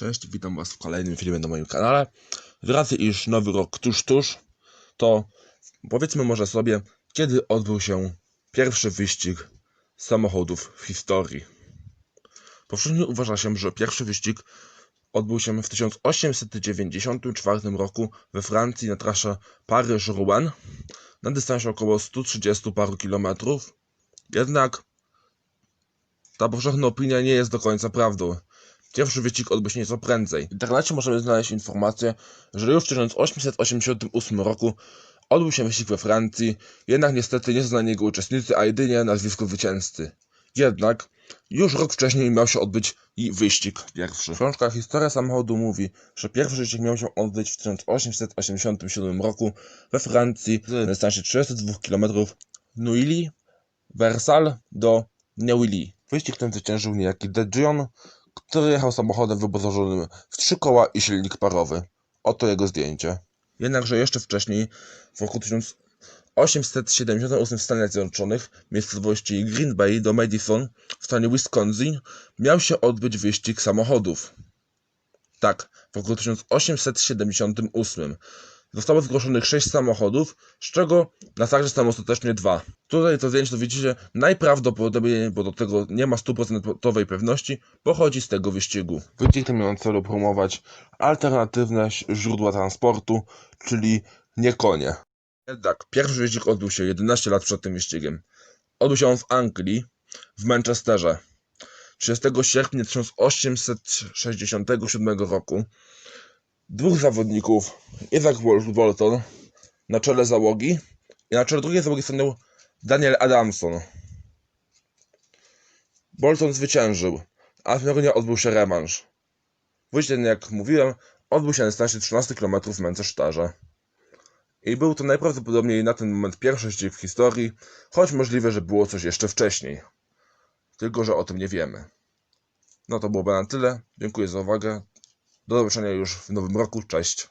Cześć, witam Was w kolejnym filmie na moim kanale. Z racji iż nowy rok tuż, tuż, to powiedzmy może sobie, kiedy odbył się pierwszy wyścig samochodów w historii. Powszechnie uważa się, że pierwszy wyścig odbył się w 1894 roku we Francji na trasie Paryż-Rouen na dystansie około 130 paru kilometrów. Jednak ta powszechna opinia nie jest do końca prawdą. Pierwszy wyścig odbył się nieco prędzej. W internecie możemy znaleźć informację, że już w 1888 roku odbył się wyścig we Francji, jednak niestety nie znani jego uczestnicy, a jedynie nazwisko zwycięzcy. Jednak już rok wcześniej miał się odbyć i wyścig pierwszy. Książka Historia samochodu mówi, że pierwszy wyścig miał się odbyć w 1887 roku we Francji na dystansie 32 km Neuilly, Versailles do Neuilly. Wyścig ten zwyciężył niejaki De Dion, który jechał samochodem wyposażonym w trzy koła i silnik parowy. Oto jego zdjęcie. Jednakże jeszcze wcześniej, w roku 1878 w Stanach Zjednoczonych, w miejscowości Green Bay do Madison w stanie Wisconsin, miał się odbyć wyścig samochodów. Tak, w roku 1878 zostało zgłoszonych 6 samochodów, z czego na starcie stały ostatecznie dwa. Tutaj to zdjęcie to widzicie najprawdopodobniej, bo do tego nie ma stuprocentowej pewności, pochodzi z tego wyścigu. Wyścig ten miał na celu promować alternatywne źródła transportu, czyli nie konie. Jednak pierwszy wyścig odbył się 11 lat przed tym wyścigiem. Odbył się on w Anglii, w Manchesterze. 30 sierpnia 1867 roku dwóch zawodników, Isaac Wol- Bolton na czele załogi i na czele drugiej załogi stanął Daniel Adamson. Bolton zwyciężył, a w Melbourne odbył się rewanż. Wyścig jak mówiłem, odbył się na dystansie 13 km w Manchesterze. I był to najprawdopodobniej na ten moment pierwszy wyścig w historii, choć możliwe, że było coś jeszcze wcześniej. Tylko, że o tym nie wiemy. No to byłoby na tyle. Dziękuję za uwagę. Do zobaczenia już w nowym roku. Cześć.